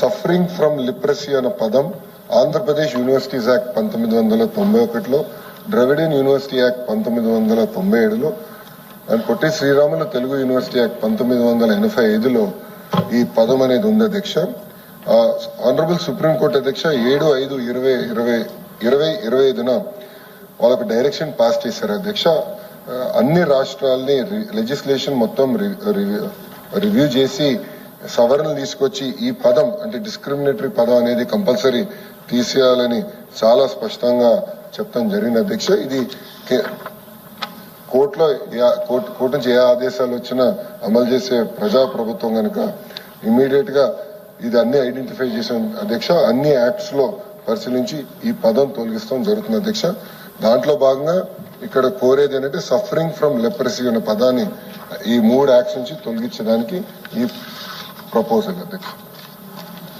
Suffering from leprosy అనే పదం Andhra Pradesh universities act పంతొమ్మిది వందల తొంభై ఒకటిలో ద్రవిడియన్ యూనివర్సిటీ యాక్ట్ పంతొమ్మిది వందల తొంభై ఏడులో and Potti Sriramulu Telugu university act పంతొమ్మిది వందల ఎనభై ఐదులో ఈ పదం అనేది ఉంది అధ్యక్ష. ఆనరబుల్ సుప్రీంకోర్టు అధ్యక్ష ఏడు ఐదు ఇరవై ఇరవై ఇరవై ఇరవై ఐదున వాళ్ళకు డైరెక్షన్ పాస్ చేశారు అధ్యక్ష. అన్ని రాష్ట్రాల్ని లెజిస్లేషన్ మొత్తం రివ్యూ- రివ్యూ చేసి సవరణలు తీసుకొచ్చి ఈ పదం అంటే డిస్క్రిమినేటరీ పదం అనేది కంపల్సరీ తీసేయాలని చాలా స్పష్టంగా చెప్తాం జరిగింది. అధ్యక్ష ఇది కోర్టులో ఏ- కోర్టు కోర్టు నుంచి ఏ ఆదేశాలు వచ్చినా అమలు చేసే ప్రజా ప్రభుత్వం కనుక ఇమీడియట్గా ఇది అన్ని ఐడెంటిఫై చేసిన అధ్యక్ష అన్ని యాక్ట్స్లో పరిశీలించి ఈ పదం తొలగిస్తాం జరుగుతుంది అధ్యక్ష. దాంట్లో భాగంగా ఇక్కడ కోరేది ఏంటంటే సఫరింగ్ ఫ్రమ్ లెప్రసీ అనే పదాన్ని ఈ మూడు యాక్ట్స్ నుంచి తొలగించడానికి ఈ proposal,